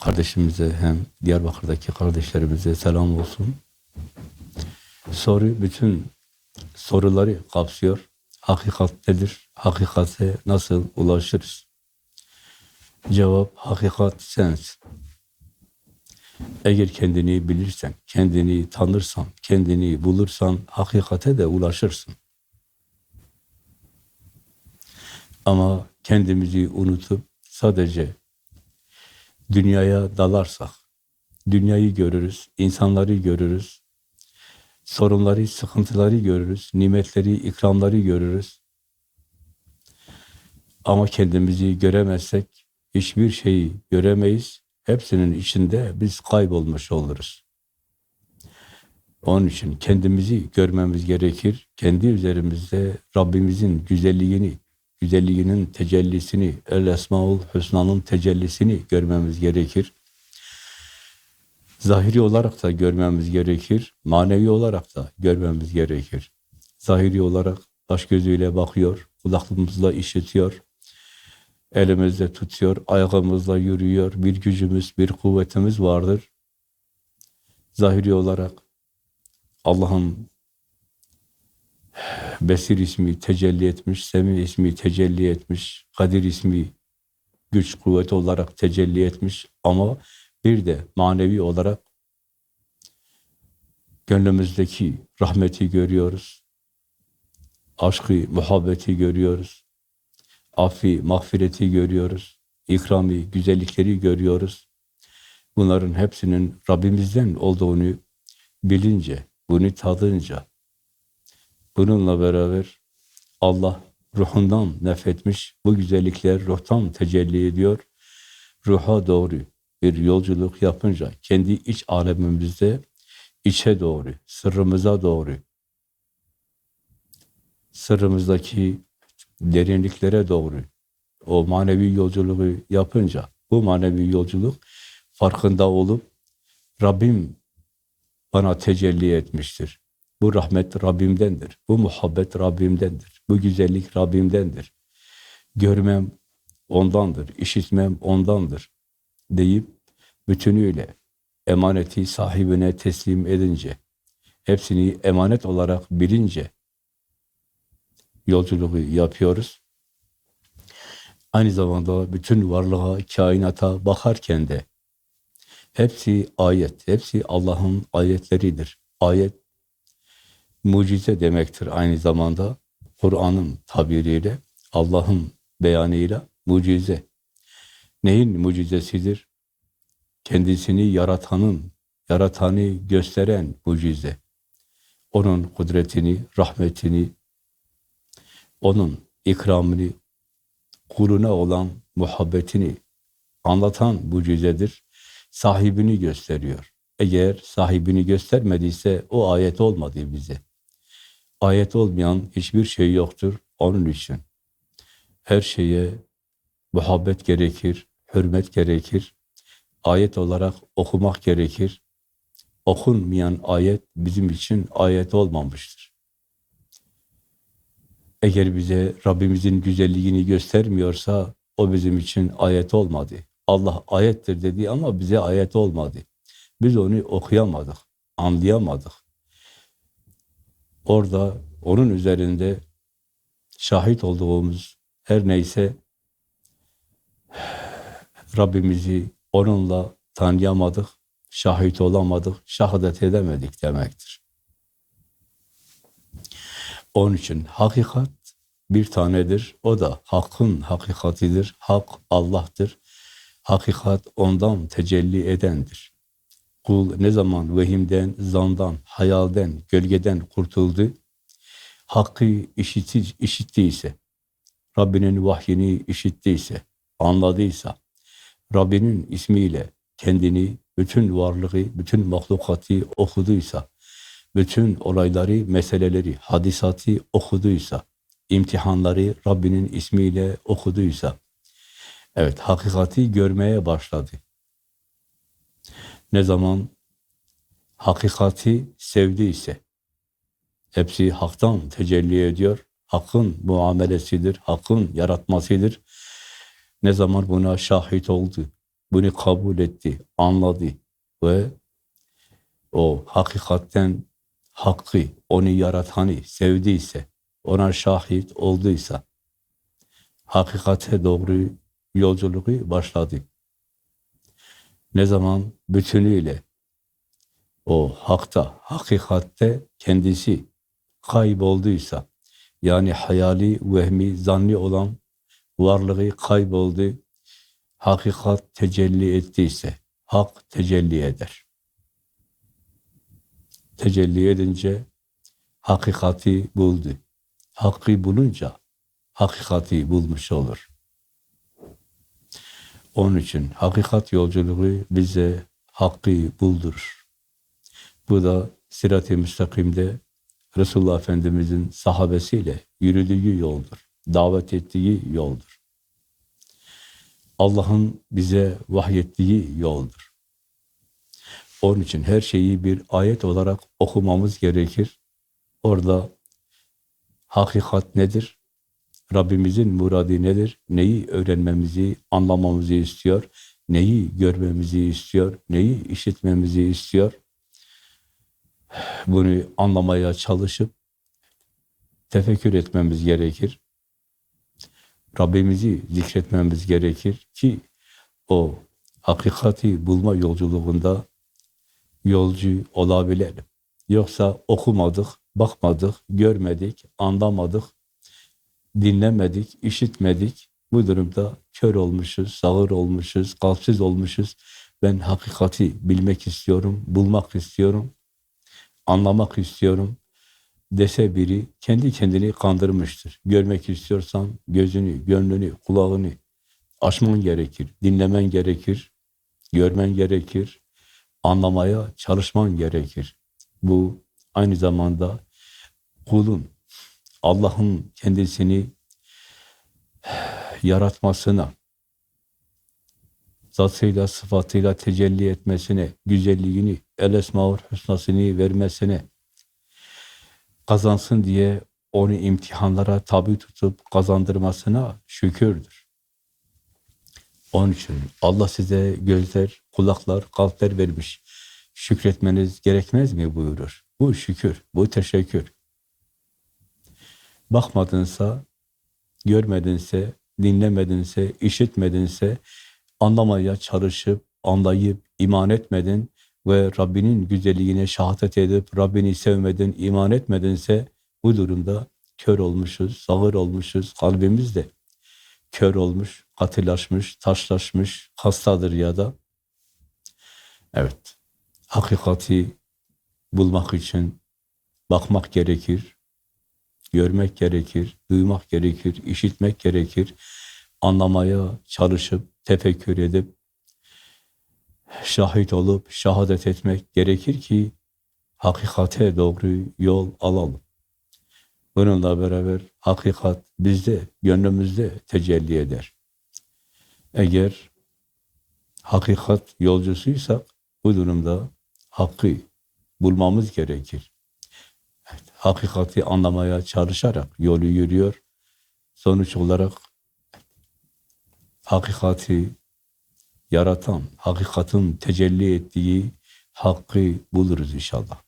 kardeşimize hem Diyarbakır'daki kardeşlerimize selam olsun. Soru bütün soruları kapsıyor. Hakikat nedir? Hakikate nasıl ulaşırız? Cevap hakikat sensin. Eğer kendini bilirsen, kendini tanırsan, kendini bulursan hakikate de ulaşırsın. Ama kendimizi unutup sadece dünyaya dalarsak, dünyayı görürüz, insanları görürüz, sorunları, sıkıntıları görürüz, nimetleri, ikramları görürüz. Ama kendimizi göremezsek hiçbir şeyi göremeyiz. Hepsinin içinde biz kaybolmuş oluruz. Onun için kendimizi görmemiz gerekir. Kendi üzerimizde Rabbimizin güzelliğini, güzelliğinin tecellisini, El Esmaül Hüsna'nın tecellisini görmemiz gerekir. Zahiri olarak da görmemiz gerekir, manevi olarak da görmemiz gerekir. Zahiri olarak baş gözüyle bakıyor, kulaklığımızla işitiyor, elimizle tutuyor, ayağımızla yürüyor, bir gücümüz, bir kuvvetimiz vardır. Zahiri olarak Allah'ın Besir ismi tecelli etmiş, Semi ismi tecelli etmiş, Kadir ismi güç, kuvvet olarak tecelli etmiş ama bir de manevi olarak gönlümüzdeki rahmeti görüyoruz. Aşkı, muhabbeti görüyoruz. Affi, mağfireti görüyoruz. İkrami, güzellikleri görüyoruz. Bunların hepsinin Rabbimizden olduğunu bilince, bunu tadınca, bununla beraber Allah ruhundan nefretmiş, bu güzellikler ruhtan tecelli ediyor. Ruha doğru bir yolculuk yapınca kendi iç alemimizde içe doğru, sırrımıza doğru, sırrımızdaki derinliklere doğru o manevi yolculuğu yapınca bu manevi yolculuk farkında olup Rabbim bana tecelli etmiştir. Bu rahmet Rabbimdendir. Bu muhabbet Rabbimdendir. Bu güzellik Rabbimdendir. Görmem ondandır, işitmem ondandır deyip bütünüyle emaneti sahibine teslim edince, hepsini emanet olarak bilince yolculuğu yapıyoruz. Aynı zamanda bütün varlığa, kainata bakarken de hepsi ayet, hepsi Allah'ın ayetleridir. Ayet mucize demektir aynı zamanda. Kur'an'ın tabiriyle, Allah'ın beyanıyla mucize. Neyin mucizesidir? Kendisini yaratanın, yaratanı gösteren mucize. Onun kudretini, rahmetini, onun ikramını, kuluna olan muhabbetini anlatan mucizedir. Sahibini gösteriyor. Eğer sahibini göstermediyse o ayet olmadı bize. Ayet olmayan hiçbir şey yoktur. Onun için her şeye muhabbet gerekir, hürmet gerekir. Ayet olarak okumak gerekir. Okunmayan ayet bizim için ayet olmamıştır. Eğer bize Rabbimizin güzelliğini göstermiyorsa o bizim için ayet olmadı. Allah ayettir dedi ama bize ayet olmadı. Biz onu okuyamadık, anlayamadık. Orada onun üzerinde şahit olduğumuz her neyse Rabbimizi onunla tanıyamadık, şahit olamadık, şahadet edemedik demektir. Onun için hakikat bir tanedir. O da hakkın hakikatidir. Hak Allah'tır. Hakikat ondan tecelli edendir. Kul ne zaman vehimden, zandan, hayalden, gölgeden kurtuldu, hakkı işitti, işittiyse, Rabbinin vahyini işittiyse, anladıysa, Rabbinin ismiyle kendini, bütün varlığı, bütün mahlukatı okuduysa, bütün olayları, meseleleri, hadisatı okuduysa, imtihanları Rabbinin ismiyle okuduysa, evet hakikati görmeye başladı. Ne zaman hakikati sevdiyse, hepsi haktan tecelli ediyor, hakkın muamelesidir, hakkın yaratmasıdır. Ne zaman buna şahit oldu, bunu kabul etti, anladı ve o hakikatten hakkı, onu yaratanı sevdiyse, ona şahit olduysa, hakikate doğru yolculuğu başladı. Ne zaman bütünüyle o hakta, hakikatte kendisi kaybolduysa, yani hayali, vehmi, zanni olan varlığı kayboldu, hakikat tecelli ettiyse, hak tecelli eder. Tecelli edince hakikati buldu. Hakkı bulunca hakikati bulmuş olur. Onun için hakikat yolculuğu bize hakkı buldurur. Bu da sirat-i müstakimde Resulullah Efendimizin sahabesiyle yürüdüğü yoldur. Davet ettiği yoldur. Allah'ın bize vahyettiği yoldur. Onun için her şeyi bir ayet olarak okumamız gerekir. Orada hakikat nedir? Rabbimizin muradı nedir? Neyi öğrenmemizi, anlamamızı istiyor? Neyi görmemizi istiyor? Neyi işitmemizi istiyor? Bunu anlamaya çalışıp tefekkür etmemiz gerekir. Rabbimizi zikretmemiz gerekir ki o hakikati bulma yolculuğunda yolcu olabilelim. Yoksa okumadık, bakmadık, görmedik, anlamadık, dinlemedik, işitmedik. Bu durumda kör olmuşuz, sağır olmuşuz, kalpsiz olmuşuz. Ben hakikati bilmek istiyorum, bulmak istiyorum, anlamak istiyorum dese biri kendi kendini kandırmıştır. Görmek istiyorsan gözünü, gönlünü, kulağını açman gerekir, dinlemen gerekir, görmen gerekir, anlamaya çalışman gerekir. Bu aynı zamanda kulun Allah'ın kendisini yaratmasına, zatıyla, sıfatıyla tecelli etmesine, güzelliğini, el esmaül hüsnasını vermesine kazansın diye onu imtihanlara tabi tutup kazandırmasına şükürdür. Onun için Allah size gözler, kulaklar, kalpler vermiş. Şükretmeniz gerekmez mi buyurur. Bu şükür, bu teşekkür. Bakmadınsa, görmedinse, dinlemedinse, işitmedinse, anlamaya çalışıp, anlayıp, iman etmedin ve Rabbinin güzelliğine şahadet edip, Rabbini sevmedin, iman etmedinse, bu durumda kör olmuşuz, sağır olmuşuz, kalbimiz de kör olmuş, katılaşmış, taşlaşmış, hastadır ya da. Evet, hakikati bulmak için bakmak gerekir, görmek gerekir, duymak gerekir, işitmek gerekir, anlamaya çalışıp, tefekkür edip, şahit olup, şahadet etmek gerekir ki, hakikate doğru yol alalım. Bununla beraber hakikat bizde, gönlümüzde tecelli eder. Eğer hakikat yolcusuysak bu durumda hakkı bulmamız gerekir. Hakikati anlamaya çalışarak yolu yürüyor. Sonuç olarak hakikati yaratan, hakikatin tecelli ettiği hakkı buluruz inşallah.